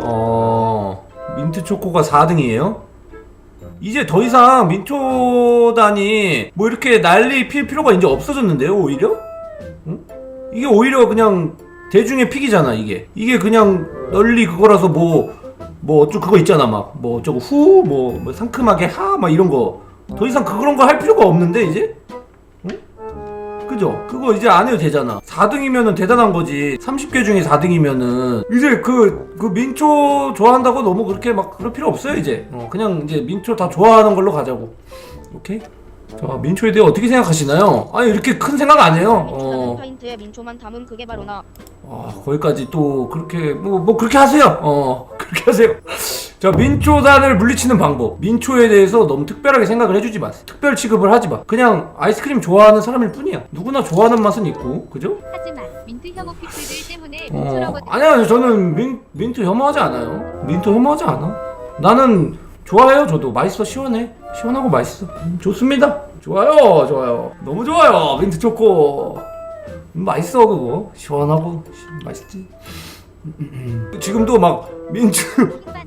어 민트 초코가 4등이에요? 이제 더 이상 민초단이 뭐 이렇게 난리 필 필요가 이제 없어졌는데요 오히려? 응? 이게 오히려 그냥 대중의 픽이잖아 이게 이게 그냥 널리 그거라서 뭐 뭐 어쩌 그거 있잖아 막 뭐 어쩌고 후 뭐 뭐 상큼하게 하 막 이런 거 더 이상 그런 거 할 필요가 없는데 이제 그죠? 그거 이제 안 해도 되잖아. 4등이면은 대단한 거지. 30개 중에 4등이면은 이제 그, 그 민초 좋아한다고 너무 그렇게 막 그럴 필요 없어요, 이제. 어, 그냥 이제 민초 다 좋아하는 걸로 가자고. 오케이? 자, 민초에 대해 어떻게 생각하시나요? 아니, 이렇게 큰 생각 안 해요. 어, 파인트에 민초만 담은 그게 바로 나. 아, 거기까지 또 그렇게, 뭐, 뭐 그렇게 하세요. 어, 그렇게 하세요. 자, 민초단을 물리치는 방법. 민초에 대해서 너무 특별하게 생각을 해주지 마세요. 특별 취급을 하지 마. 그냥 아이스크림 좋아하는 사람일 뿐이야. 누구나 좋아하는 맛은 있고, 그죠? 하지만 민트 혐오 피플들 때문에 어, 민초라고 아니요, 아니요. 저는 민, 민트 혐오하지 않아요. 민트 혐오하지 않아. 나는 좋아해요, 저도. 맛있어, 시원해. 시원하고 맛있어. 음, 좋습니다. 좋아요, 좋아요. 너무 좋아요, 민트 초코. 음, 맛있어, 그거. 시원하고, 시- 맛있지. 음, 음, 음. 지금도 막 민초, 받네.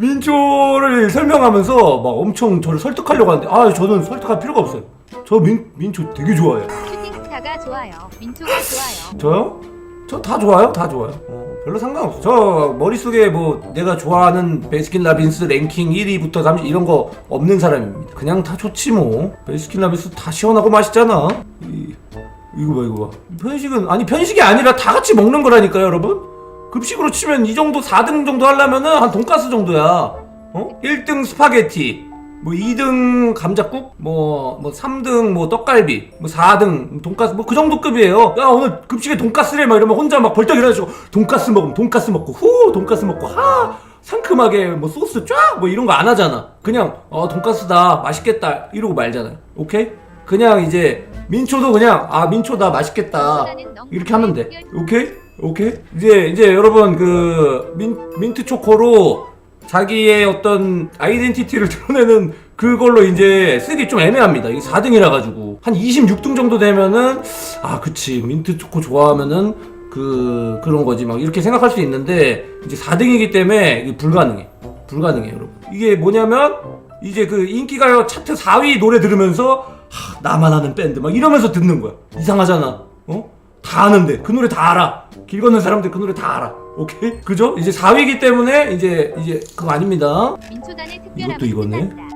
민초를 설명하면서 막 엄청 저를 설득하려고 하는데, 아, 저는 설득할 필요가 없어요. 저 민, 민초 되게 좋아해요. 슈팅스타가 좋아요. 민초가 좋아요. 저요? 저 다 좋아요. 다 좋아요. 어, 별로 상관없어. 저 머릿속에 뭐 내가 좋아하는 베스킨 라빈스 랭킹 1위부터 30 이런 거 없는 사람입니다. 그냥 다 좋지 뭐. 베스킨 라빈스 다 시원하고 맛있잖아. 이, 이거 봐 이거 봐. 편식은 아니 편식이 아니라 다 같이 먹는 거라니까요, 여러분. 급식으로 치면 이 정도 4등 정도 하려면은 한 돈가스 정도야. 어? 1등 스파게티. 뭐 2등 감자국, 뭐, 뭐 3등 뭐 떡갈비, 뭐 4등 돈가스, 뭐 그 정도 급이에요. 야, 오늘 급식에 돈가스래 막 이러면 혼자 막 벌떡 일어나시고 돈가스 먹으면 돈가스 먹고, 후! 돈가스 먹고, 하! 상큼하게 뭐 소스 쫙! 뭐 이런 거 안 하잖아. 그냥, 어, 돈가스다. 맛있겠다. 이러고 말잖아요. 오케이? 그냥 이제 민초도 그냥, 아, 민초다. 맛있겠다. 이렇게 하면 돼. 오케이? 오케이? 이제, 이제 여러분 그 민, 민트 초코로 자기의 어떤 아이덴티티를 드러내는 그걸로 이제 쓰기 좀 애매합니다. 이게 4등이라 가지고 한 26등 정도 되면은 아 그치 민트 초코 좋아하면은 그 그런 거지 막 이렇게 생각할 수 있는데 이제 4등이기 때문에 이게 불가능해. 불가능해 여러분. 이게 뭐냐면 이제 그 인기가요 차트 4위 노래 들으면서 하, 나만 아는 밴드 막 이러면서 듣는 거야. 이상하잖아. 어? 다 아는데 그 노래 다 알아. 길 건너 사람들 그 노래 다 알아. 오케이? 그죠? 이제 4위이기 때문에 이제 이제 그거 아닙니다. 민초단의 이것도 특별함을 이거네. 뜻한다.